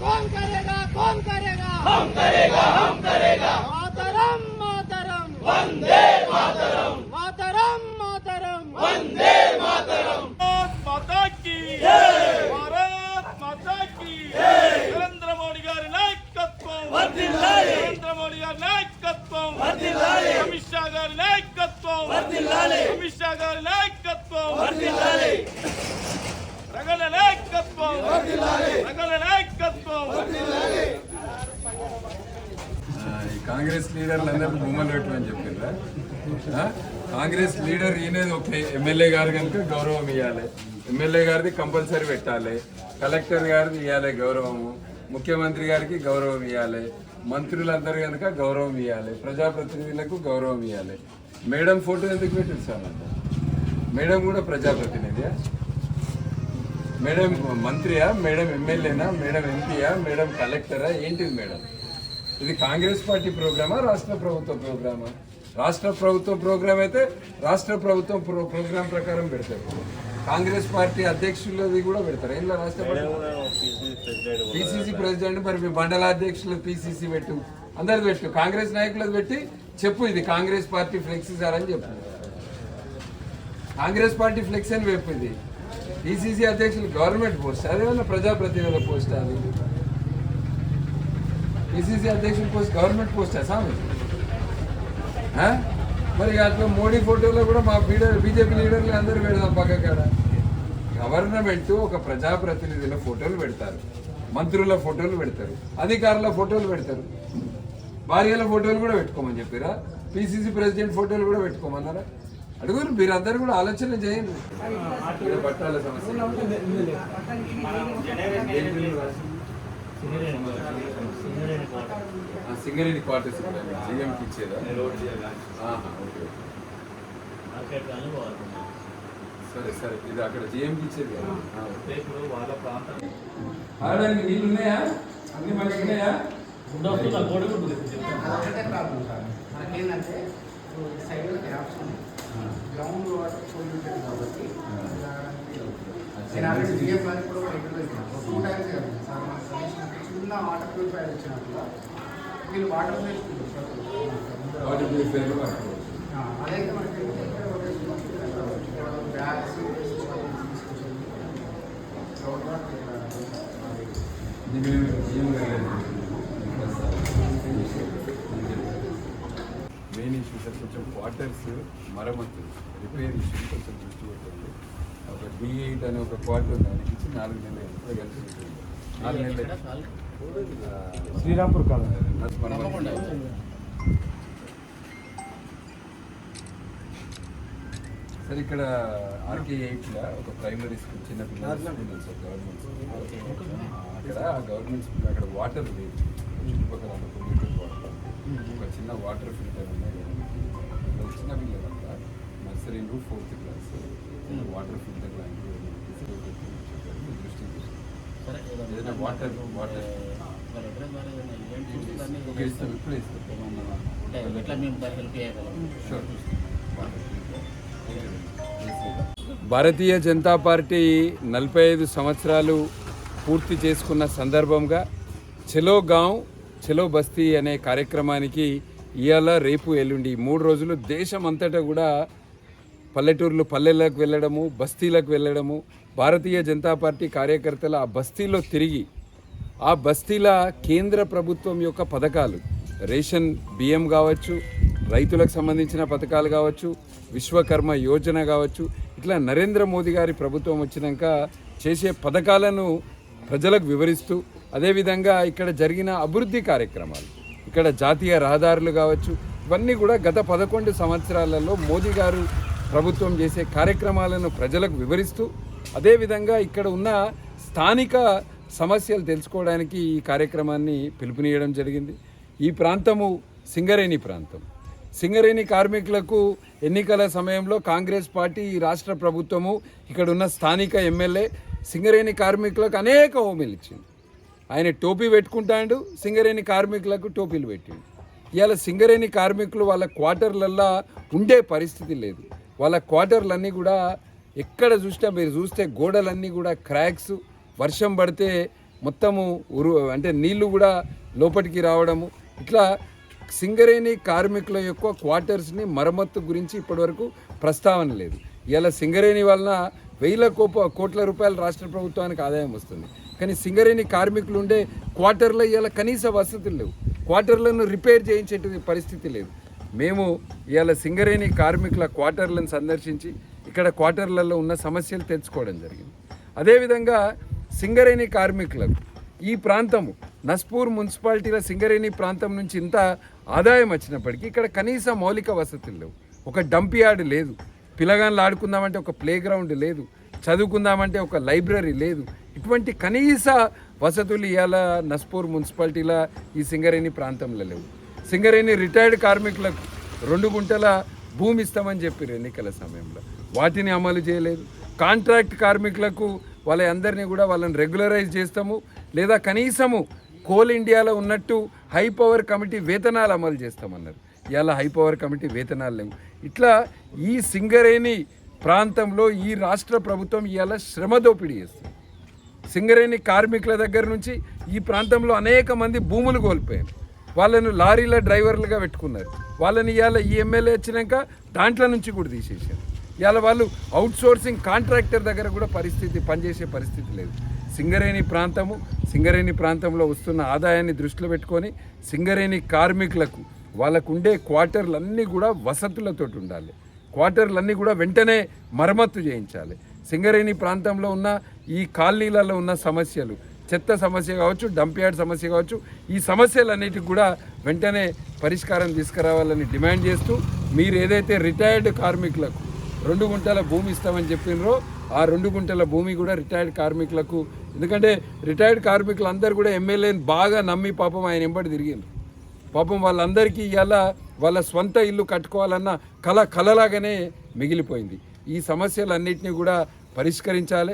कौन करेगा कौन करेगा हम करेगा हम करेगा मातरम मातरम वंदे मातरम मातरम मातरम वंदे मातरम మాతా కి భారత్ మాతా కి నరేంద్ర మోడీ గారి నాయకత్వం నరేంద్ర మోడీ గారి నాయకత్వం అమిత్ షా గారి నాయకత్వం అమిత్ షా గారి నాయకత్వం నాయకత్వం నాయకత్వం. కాంగ్రెస్ లీడర్లు అందరూ బొమ్మలు పెట్టమని చెప్పిండ్రా కాంగ్రెస్ లీడర్ ఈయనేది ఓకే ఎమ్మెల్యే గారు కనుక గౌరవం ఇవ్వాలి ఎమ్మెల్యే గారిది కంపల్సరీ పెట్టాలి. కలెక్టర్ గారిది ఇవ్వాలి గౌరవము. ముఖ్యమంత్రి గారికి గౌరవం ఇవ్వాలి మంత్రులందరూ కనుక గౌరవం ఇవ్వాలి ప్రజాప్రతినిధులకు గౌరవం ఇవ్వాలి మేడం ఫోటో ఎందుకు పెట్టారు సార్ మేడం కూడా ప్రజాప్రతినిధియా మేడం మంత్రియా? మేడం ఎమ్మెల్యేనా? మేడం ఎంపీయా? మేడం కలెక్టరా? ఏంటిది మేడం? ఇది కాంగ్రెస్ పార్టీ ప్రోగ్రామా రాష్ట్ర ప్రభుత్వ ప్రోగ్రామా? రాష్ట్ర ప్రభుత్వ ప్రోగ్రామ్ అయితే రాష్ట్ర ప్రభుత్వం ప్రో ప్రోగ్రామ్ ప్రకారం పెడతారు. కాంగ్రెస్ పార్టీ అధ్యక్షులది కూడా పెడతారు. ఏం రాష్ట్ర పిసిసి ప్రెసిడెంట్ మరి మీ మండల అధ్యక్షులు పిసిసి పెట్టు. అందరిది పెట్టు. కాంగ్రెస్ నాయకులది పెట్టి చెప్పు ఇది. కాంగ్రెస్ పార్టీ ఫ్లెక్సీ సార్ అని చెప్పు. కాంగ్రెస్ పార్టీ ఫ్లెక్స్ అని చెప్పు ఇది. పిసిసి అధ్యక్షులు గవర్నమెంట్ పోస్ట్ అదేమన్నా ప్రజాప్రతినిధుల పోస్ట్ అది? పిసిసి అధ్యక్షుల పోస్ట్ గవర్నమెంట్ పోస్టా స్వామి? ఆ? మరి అట్లా మోడీ ఫోటోలో కూడా మా లీడర్ బీజేపీ లీడర్లు అందరూ పెడదాం పక్క కాడ. గవర్నమెంట్ ఒక ప్రజాప్రతినిధుల ఫోటోలు పెడతారు మంత్రుల ఫోటోలు పెడతారు అధికారుల ఫోటోలు పెడతారు. భార్యల ఫోటోలు కూడా పెట్టుకోమని చెప్పారా? పిసిసి ప్రెసిడెంట్ ఫోటోలు కూడా పెట్టుకోమన్నారా? అడుగురు మీరందరూ కూడా ఆలోచన చేయండి. పట్టాల సమస్య సింగరేణి క్వార్టర్స్ జిఎంకి ఇచ్చేదా? సరే సరే ఇది అక్కడ జిఎంకి ఇచ్చేది కదా. ఆ, ఓకే. తాగడానికి నీళ్ళు ఉన్నాయా? అన్ని మంచిగా ఉన్నాయా? అదొకటే ప్రాబ్లం సార్. మనకేంటంటే సైడ్ గ్యాప్స్ ఉన్నాయి. గ్రౌండ్ వాటర్ పొల్యూటెడ్ కాబట్టి నేను ఆల్రెడీ గారికి కూడా రెగ్యులర్ టూ టైమ్స్ చెప్పాను సార్ మన సజెషన్ చిన్న వాటర్ ప్యూరిఫైర్ వచ్చినప్పుడు వీళ్ళు వాటర్ వేసుకుంటారు వాటర్ వాడుకోవచ్చు అదైతే మనకి బ్యాగ్స్ ఇది మేము జిఎం మెయిన్ ఇష్యూ సార్ కొంచెం క్వార్టర్స్ మరమ్మతులు రిపేర్ ఇష్యూ కొంచెం దృష్టి పెట్టండి. ఒక డి ఎయిట్ అనే ఒక క్వార్టర్ దానికి ఇచ్చి నాలుగు నెలలు కలిసి. నాలుగు నెలలు శ్రీరాంపూర్ కాలం. సార్ ఇక్కడ ఆర్కే ఎయిట్లో ఒక ప్రైమరీ స్కూల్ చిన్న పిల్లల స్కూల్ ఉంది సార్ గవర్నమెంట్ స్కూల్. అక్కడ ఆ గవర్నమెంట్ స్కూల్ అక్కడ వాటర్ లేదు. చుట్టుపక్కల పొల్యూటెడ్ వాటర్. ఒక చిన్న వాటర్ ఫిల్టర్ ఉన్నాయి చిన్న ఫోర్త్ క్లాస్ వాటర్ ఫిల్టర్ లాంటివి. దృష్టి ఏదైనా వాటర్ వాటర్ ఓకే ఇస్తాం ఇప్పుడు ఇస్తాం. ఎట్లా మేము దాన్ని హెల్ప్ చేయగలం? షూర్ భారతీయ జనతా పార్టీ నలభై ఐదు సంవత్సరాలు పూర్తి చేసుకున్న సందర్భంగా చెలో గాంవ్ చెలో బస్తీ అనే కార్యక్రమానికి ఇవాళ రేపు ఎల్లుండి మూడు రోజులు దేశం అంతటా కూడా పల్లెటూర్లు పల్లెలకు వెళ్ళడము బస్తీలకు వెళ్ళడము భారతీయ జనతా పార్టీ కార్యకర్తల ఆ బస్తీలో తిరిగి ఆ బస్తీల కేంద్ర ప్రభుత్వం యొక్క పథకాలు రేషన్ బియ్యం కావచ్చు రైతులకు సంబంధించిన పథకాలు కావచ్చు విశ్వకర్మ యోజన కావచ్చు ఇట్లా నరేంద్ర మోదీ గారి ప్రభుత్వం వచ్చినాక చేసే పథకాలను ప్రజలకు వివరిస్తూ అదేవిధంగా ఇక్కడ జరిగిన అభివృద్ధి కార్యక్రమాలు. ఇక్కడ జాతీయ రహదారులు కావచ్చు ఇవన్నీ కూడా గత పదకొండు సంవత్సరాలలో మోదీ గారు ప్రభుత్వం చేసే కార్యక్రమాలను ప్రజలకు వివరిస్తూ అదేవిధంగా ఇక్కడ ఉన్న స్థానిక సమస్యలు తెలుసుకోవడానికి ఈ కార్యక్రమాన్ని పిలుపునియడం జరిగింది. ఈ ప్రాంతము సింగరేణి ప్రాంతం. సింగరేణి కార్మికులకు ఎన్నికల సమయంలో కాంగ్రెస్ పార్టీ రాష్ట్ర ప్రభుత్వము ఇక్కడ ఉన్న స్థానిక ఎమ్మెల్యే సింగరేణి కార్మికులకు అనేక హామీలు ఇచ్చింది. ఆయన టోపీ పెట్టుకుంటాడు సింగరేణి కార్మికులకు టోపీలు పెట్టిండు. ఇవాళ సింగరేణి కార్మికులు వాళ్ళ క్వార్టర్లల్లో ఉండే పరిస్థితి లేదు. వాళ్ళ క్వార్టర్లన్నీ కూడా ఎక్కడ చూసినా మీరు చూస్తే గోడలన్నీ కూడా క్రాక్స్ వర్షం పడితే మొత్తము ఉరు అంటే నీళ్ళు కూడా లోపలికి రావడము. ఇట్లా సింగరేణి కార్మికుల యొక్క క్వార్టర్స్ని మరమ్మత్తు గురించి ఇప్పటివరకు ప్రస్తావన లేదు. ఇలా సింగరేణి వలన వేల కోప కోట్ల రూపాయలు రాష్ట్ర ప్రభుత్వానికి ఆదాయం వస్తుంది. కానీ సింగరేణి కార్మికులు ఉండే క్వార్టర్లో ఇవాళ కనీస వసతులు లేవు. క్వార్టర్లను రిపేర్ చేయించేటువంటి పరిస్థితి లేదు. మేము ఇవాళ సింగరేణి కార్మికుల క్వార్టర్లను సందర్శించి ఇక్కడ క్వార్టర్లలో ఉన్న సమస్యలు తెచ్చుకోవడం జరిగింది. అదేవిధంగా సింగరేణి కార్మికులకు ఈ ప్రాంతము నస్పూర్ మున్సిపాలిటీల సింగరేణి ప్రాంతం నుంచి ఇంత ఆదాయం వచ్చినప్పటికీ ఇక్కడ కనీస మౌలిక వసతులు లేవు. ఒక డంప్ యార్డ్ లేదు. పిల్లగాళ్ళు ఆడుకుందామంటే ఒక ప్లే గ్రౌండ్ లేదు. చదువుకుందామంటే ఒక లైబ్రరీ లేదు. ఇటువంటి కనీస వసతులు ఇవాళ నస్పూర్ మున్సిపాలిటీల ఈ సింగరేణి ప్రాంతంలో లేవు. సింగరేణి రిటైర్డ్ కార్మికులకు రెండు గుంటల భూమి ఇస్తామని చెప్పారు ఎన్నికల సమయంలో. వాటిని అమలు చేయలేదు. కాంట్రాక్ట్ కార్మికులకు వాళ్ళ అందరినీ కూడా వాళ్ళని రెగ్యులరైజ్ చేస్తాము. లేదా కనీసము కోల్ ఇండియాలో ఉన్నట్టు హై పవర్ కమిటీ వేతనాలు అమలు చేస్తామన్నారు. ఇవాళ హై పవర్ కమిటీ వేతనాలు లేవు. ఇట్లా ఈ సింగరేణి ప్రాంతంలో ఈ రాష్ట్ర ప్రభుత్వం ఇవాళ శ్రమ దోపిడీ చేస్తుంది. సింగరేణి కార్మికుల దగ్గర నుంచి ఈ ప్రాంతంలో అనేక మంది భూములు కోల్పోయారు. వాళ్ళను లారీల డ్రైవర్లుగా పెట్టుకున్నారు. వాళ్ళని ఇవాళ ఈ ఎమ్మెల్యే వచ్చినాక దాంట్లో నుంచి కూడా తీసేశారు. ఇవాళ వాళ్ళు అవుట్ సోర్సింగ్ కాంట్రాక్టర్ దగ్గర కూడా పరిస్థితి పనిచేసే పరిస్థితి లేదు. సింగరేణి ప్రాంతము సింగరేణి ప్రాంతంలో వస్తున్న ఆదాయాన్ని దృష్టిలో పెట్టుకొని సింగరేణి కార్మికులకు వాళ్ళకు ఉండే క్వార్టర్లన్నీ కూడా వసతులతో ఉండాలి. క్వార్టర్లన్నీ కూడా వెంటనే మరమ్మత్తు చేయించాలి. సింగరేణి ప్రాంతంలో ఉన్న ఈ కాలనీలలో ఉన్న సమస్యలు చెత్త సమస్య కావచ్చు డంప్యార్డ్ సమస్య కావచ్చు ఈ సమస్యలన్నిటికి కూడా వెంటనే పరిష్కారం తీసుకురావాలని డిమాండ్ చేస్తూ మీరు ఏదైతే రిటైర్డ్ కార్మికులకు రెండు గుంటల భూమి ఇస్తామని చెప్పినరో ఆ రెండు గుంటల భూమి కూడా రిటైర్డ్ కార్మికులకు ఎందుకంటే రిటైర్డ్ కార్మికులందరూ కూడా ఎమ్మెల్యేని బాగా నమ్మి పాపం ఆయన ఎంబడి తిరిగిండ్రు. పాపం వాళ్ళందరికీ ఇవాళ వాళ్ళ స్వంత ఇల్లు కట్టుకోవాలన్న కళ కలలాగానే మిగిలిపోయింది. ఈ సమస్యలన్నింటినీ కూడా పరిష్కరించాలి.